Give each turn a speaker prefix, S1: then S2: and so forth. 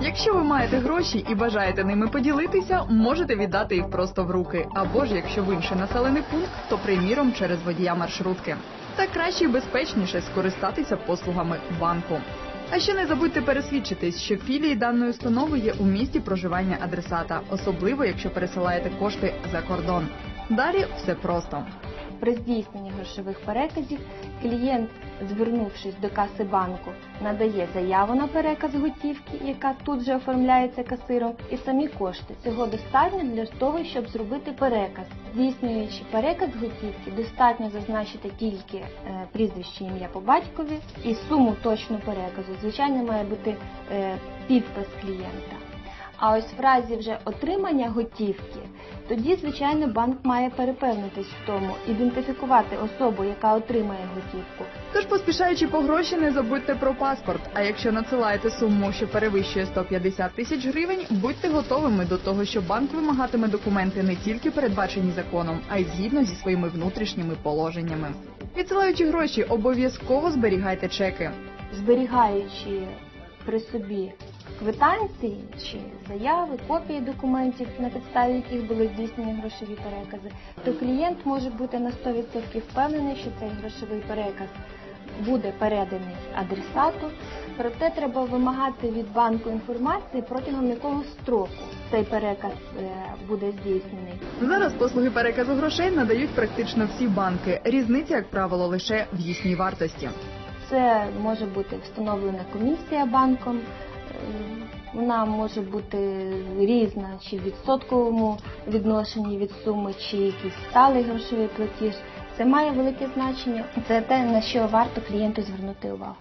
S1: Якщо ви маєте гроші і бажаєте ними поділитися, можете віддати їх просто в руки. Або ж якщо в інший населений пункт, то приміром через водія маршрутки. Так краще і безпечніше скористатися послугами банку. А ще не забудьте пересвідчитись, що філії даної установи є у місті проживання адресата, особливо якщо пересилаєте кошти за кордон. Далі все просто.
S2: При здійсненні грошових переказів клієнт, звернувшись до каси банку, надає заяву на переказ готівки, яка тут же оформляється касиром, і самі кошти. Цього достатньо для того, щоб зробити переказ. Здійснюючи переказ готівки, достатньо зазначити тільки е, прізвище ім'я по батькові і суму точну переказу. Звичайно, має бути е, підпис клієнта. А ось в разі вже отримання готівки, тоді, звичайно, банк має перепевнитись в тому, ідентифікувати особу, яка отримає готівку.
S1: Тож, поспішаючи по гроші, не забудьте про паспорт. А якщо надсилаєте суму, що перевищує 150 тисяч гривень, будьте готовими до того, що банк вимагатиме документи не тільки передбачені законом, а й згідно зі своїми внутрішніми положеннями. Відсилаючи гроші, обов'язково зберігайте чеки.
S2: Зберігаючи при собі квитанції чи заяви, копії документів, на підставі яких були здійснені грошові перекази, то клієнт може бути на 100% впевнений, що цей грошовий переказ буде переданий адресату. Проте треба вимагати від банку інформації, протягом якого строку цей переказ е, буде здійснений.
S1: Зараз послуги переказу грошей надають практично всі банки. Різниця, як правило, лише в їхній вартості.
S2: Це може бути встановлена комісія банком. Вона може бути різна, чи в відсотковому відношенні від суми, чи якийсь сталий грошовий платіж. Це має велике значення. Це те, на що варто клієнту звернути увагу.